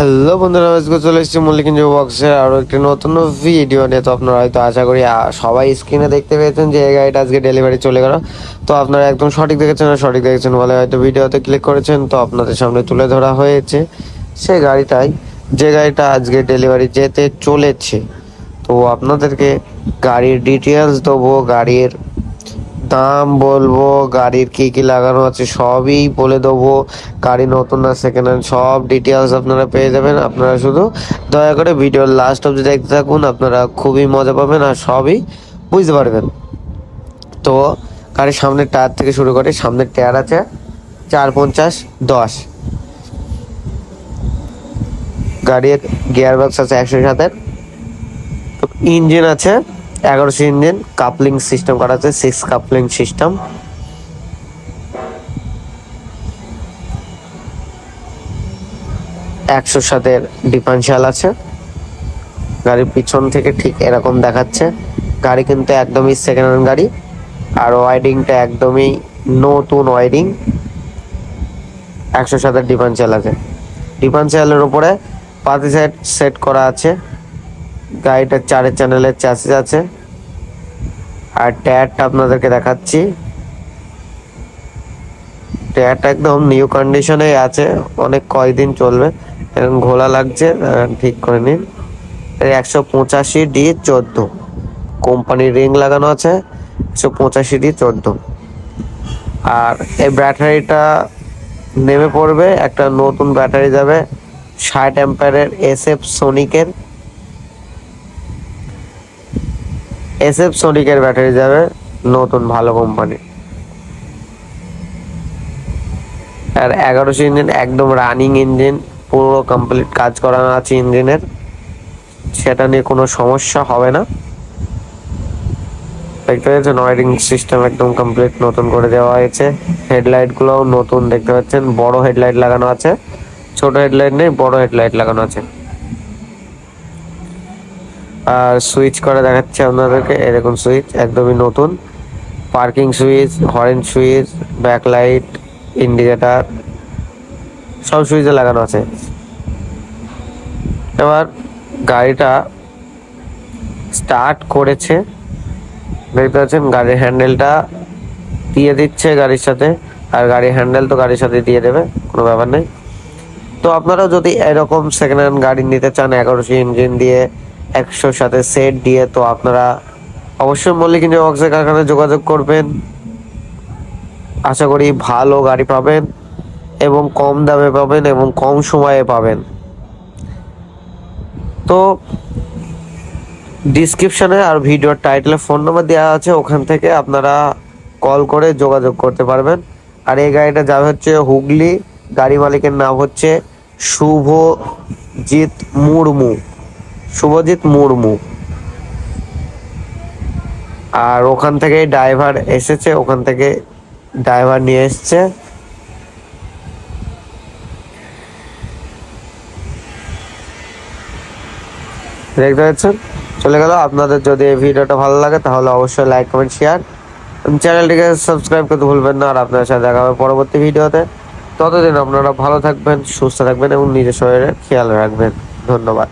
Hello বন্ধুরা, আজকে চলে এসেছি মল্লিকিন বক্সের আরও একটি নতুন ভিডিও নিয়ে। তো আপনারা হয়তো আশা করি সবাই স্ক্রিনে দেখতে পেয়েছেন যে এই গাড়িটা আজকে ডেলিভারি চলে গেল। তো আপনারা একদম সঠিক দেখেছেন আর সঠিক দেখেছেন বলে হয়তো ভিডিওতে ক্লিক করেছেন। তো আপনাদের সামনে তুলে ধরা হয়েছে সে গাড়িটাই, যে গাড়িটা আজকে ডেলিভারি যেতে চলেছে। তো আপনাদেরকে গাড়ির ডিটেলস দেবো, গাড়ির দাম বলব, গাড়ির কি কি লাগানো আছে সবই বলে দেবো। গাড়ি নতুন না সেকেন্ড হ্যান্ড সব ডিটেলস আপনারা পেয়ে যাবেন। আপনারা শুধু দয়া করে ভিডিওর লাস্ট অবধি দেখতে থাকুন, আপনারা খুবই মজা পাবেন আর সবই বুঝতে পারবেন। তো গাড়ির সামনের টায়ার থেকে শুরু করে সামনের টায়ার আছে চার পঞ্চাশ, দশ। গাড়ির গিয়ার বক্স আছে একশো সাতের। ইঞ্জিন আছে এগারোশো ইঞ্জিন, কাপলিং সিস্টেম করা আছে সিক্স কাপলিং সিস্টেম। একশো সাতের ডিফারেন্সিয়াল আছে। গাড়ির পিছন থেকে ঠিক এরকম দেখাচ্ছে। গাড়ি কিন্তু একদমই সেকেন্ড হ্যান্ড গাড়ি, আর ওয়াইডিংটা একদমই নতুন ওয়াইডিং একশো সাতের ডিফারেন্সিয়াল আছে। ডিফারেন্সিয়ালের উপরে পাতি সেট সেট করা আছে। গাড়িটার চারের চ্যানেলের চ্যাসিস আছে। আর টায়ারটা আপনাদেরকে দেখাচ্ছি। টায়ারটা একদম নিউ কন্ডিশনে আছে। অনেক কয়দিন চলবে। এরকম ঘোলা লাগছে ঠিক করে নিন। একশো পঁচাশি ডি চোদ্দ। কোম্পানির রিং লাগানো আছে, একশো পঁচাশি ডি চোদ্দ। আর এই ব্যাটারিটা নেমে পড়বে, একটা নতুন ব্যাটারি যাবে, ষাট অ্যাম্পায়ারের এস এফ সোনিকের এস এফ সোনিকের ব্যাটারি যাবে নতুন ভালো কোম্পানি আর এগারোশো ইঞ্জিন একদম রানিং ইঞ্জিন পুরো কমপ্লিট কাজ করানো আছে ইঞ্জিনের সেটা নিয়ে কোনো সমস্যা হবে না। দেখতে পাচ্ছেন ওয়ারিং সিস্টেম একদম কমপ্লিট নতুন করে দেওয়া হয়েছে। হেডলাইটগুলোও নতুন দেখতে পাচ্ছেন, বড় হেডলাইট লাগানো আছে। ছোট হেডলাইট নেই, বড় হেডলাইট লাগানো আছে। আর সুইচ করা দেখাচ্ছে আপনাদেরকে, এরকম সুইচ একদমই নতুন। Parking switch horn switch backlight indicator সব সুইচে লাগানো আছে। এবার গাড়িটা স্টার্ট করেছে। দেখতে পাচ্ছেন, গাড়ির হ্যান্ডেলটা দিয়ে দিচ্ছে গাড়ির সাথে, আর গাড়ির হ্যান্ডেল তো গাড়ির সাথে দিয়ে দেবে, কোনো ব্যাপার নেই। তো আপনারাও যদি এরকম সেকেন্ড হ্যান্ড গাড়ি নিতে চান, এগারোশো ইঞ্জিন দিয়ে একশোর সাথে সেট দিয়ে তো আপনারা অবশ্যই মল্লিক ইঞ্জিন বক্সের কারখানায় যোগাযোগ করবেন। আশা করি ভালো গাড়ি পাবেন এবং কম দামে পাবেন এবং কম সময়ে পাবেন। তো ডিসক্রিপশানে আর ভিডিওর টাইটেলে ফোন নাম্বার দেওয়া আছে, ওখান থেকে আপনারা কল করে যোগাযোগ করতে পারবেন। আর এই গাড়িটা যাবে হচ্ছে হুগলি, গাড়ি মালিকের নাম হচ্ছে শুভজিৎ মুর্মু। শুভজিৎ মুর্মু। আর ওখান থেকে ড্রাইভার এসেছে, ওখান থেকে ড্রাইভার নিয়ে এসছে। দেখতে পাচ্ছেন? চলে গেল। আপনাদের যদি এই ভিডিওটা ভালো লাগে, তাহলে অবশ্যই লাইক কমেন্ট শেয়ার চ্যানেলটিকে সাবস্ক্রাইব করতে ভুলবেন না। আর আপনার সাথে দেখা হবে পরবর্তী ভিডিওতে। ততদিন আপনারা ভালো থাকবেন, সুস্থ থাকবেন এবং নিজের শরীরের খেয়াল রাখবেন। ধন্যবাদ।